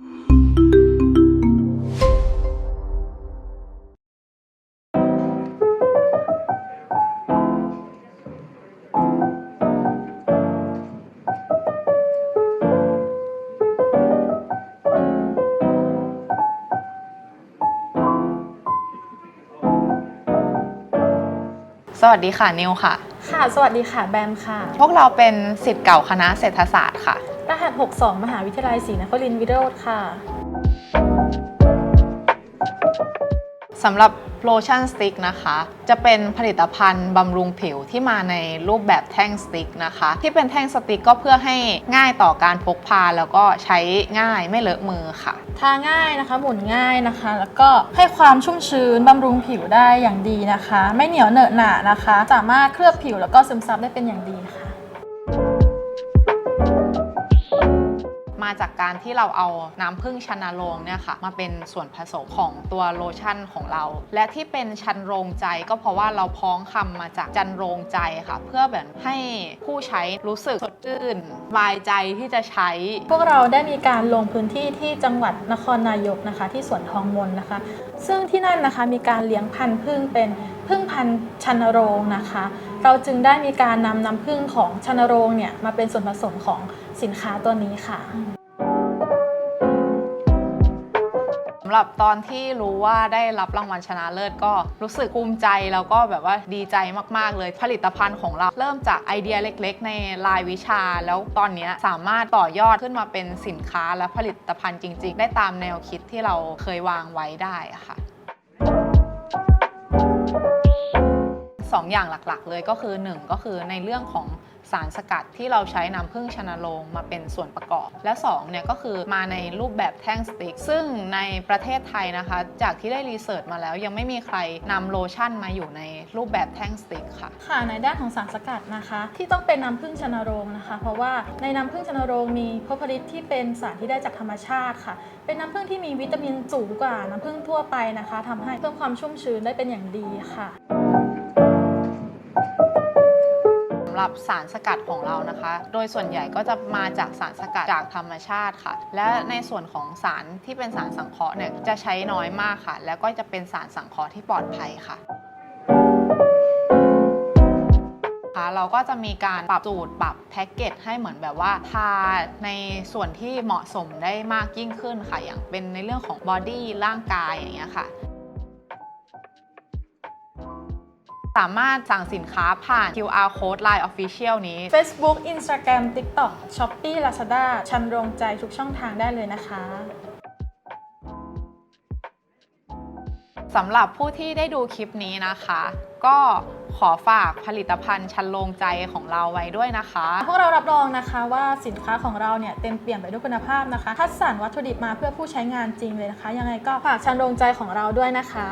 สวัสดีค่ะนิวค่ะ ค่ะ สวัสดีค่ะ แบมค่ะ พวกเราเป็นสิทธิ์เก่าคณะเศรษฐศาสตร์ค่ะ รหัส 62 มหาวิทยาลัยศรีนครินทร์วิโรธค่ะ สำหรับโลชั่นสติ๊กนะคะ จะเป็นผลิตภัณฑ์บำรุงผิวที่มาในรูปแบบแท่งสติ๊กนะคะ ที่เป็นแท่งสติ๊กก็เพื่อให้ง่ายต่อการพกพาแล้วก็ใช้ง่ายไม่เลอะมือค่ะ ทาง่ายนะคะ หมุนง่ายนะคะ แล้วก็ให้ความชุ่มชื้นบำรุงผิวได้อย่างดีนะคะ ไม่เหนียวเหนอะหนะนะคะ สามารถเคลือบผิวแล้วก็ซึมซับได้เป็นอย่างดีค่ะ มาจากการที่เราเอาน้ำผึ้งชันโรงเนี่ยค่ะมาเป็นส่วนผสมของตัวโลชั่นของเรา และที่เป็นชันโรงใจก็เพราะว่าเราพ้องคำมาจากจันโรงใจค่ะ เพื่อแบบให้ผู้ใช้รู้สึกสดชื่นสบายใจที่จะใช้ พวกเราได้มีการลงพื้นที่ที่จังหวัดนครนายกนะคะ ที่สวนทองมนนะคะ ซึ่งที่นั่นนะคะมีการเลี้ยงพันธุ์พึ่งเป็นพึ่งพันธุ์ชันโรงนะคะ เราจึงได้มีการนำน้ำพึ่งของชันโรงเนี่ยมาเป็นส่วนผสมของสินค้าตัวนี้ค่ะำหรับตอนที่รู้ว่าได้รับรางวัลชนะเลิศก็รู้สึกภูมิใจแล้วก็แบบว่าดีใจมากๆเลยผลิตภัณฑ์ของเราเริ่มจากไอเดียเล็กๆ ในรายวิชา แล้วตอนนี้สามารถต่อยอดขึ้นมาเป็นสินค้าและผลิตภัณฑ์จริง ๆ ได้ตามแนวคิดที่เราเคยวางไว้ได้ค่ะ สองอย่างหลักๆ เลยก็คือ 1 ก็คือในเรื่องของสารสกัดที่เราใช้น้ำผึ้งชนโรงมาเป็นส่วนประกอบ และ2เนี่ยก็คือมาในรูปแบบแท่งสติ๊กซึ่งในประเทศไทยนะคะ จากที่ได้รีเสิร์ชมาแล้ว ยังไม่มีใครนำโลชั่นมาอยู่ในรูปแบบแท่งสติ๊กค่ะ ค่ะในด้านของสารสกัดนะคะ ที่ต้องเป็นน้ำผึ้งชนโรงนะคะ เพราะว่าในน้ำผึ้งชนโรงมีพบผลิตที่เป็นสารที่ได้จากธรรมชาติค่ะ เป็นน้ำผึ้งที่มีวิตามินสูงกว่าน้ำผึ้งทั่วไปนะคะทำให้เพิ่มความชุ่มชื้นได้เป็นอย่างดีค่ะ หรับสารสกัดของเรานะคะ โดยส่วนใหญ่ก็จะมาจากสารสกัดจากธรรมชาติค่ะ และในส่วนของสารที่เป็นสารสังเคราะห์เนี่ยจะใช้น้อยมากค่ะ แล้วก็จะเป็นสารสังเคราะห์ที่ปลอดภัยค่ะค่ะเราก็จะมีการปรับสูตรปรับแพ็กเกจให้เหมือนแบบว่าทาในส่วนที่เหมาะสมได้มากยิ่งขึ้นค่ะ อย่างเป็นในเรื่องของบอดี้ร่างกายอย่างเงี้ยค่ะ สามารถสั่งสินค้าผ่าน QR code Line Official นี้ Facebook Instagram TikTok Shopee Lazada ชันโรงใจทุกช่องทางได้เลยนะคะสำหรับผู้ที่ได้ดูคลิปนี้นะคะ ก็ขอฝากผลิตภัณฑ์ชันโลงใจของเราไว้ด้วยนะคะ พวกเรารับรองนะคะว่าสินค้าของเราเนี่ยเต็มเปี่ยมไปด้วยคุณภาพนะคะ คัดสรรวัตถุดิบมาเพื่อผู้ใช้งานจริงเลยนะคะ ยังไงก็ฝากชันโรงใจของเราด้วยนะคะ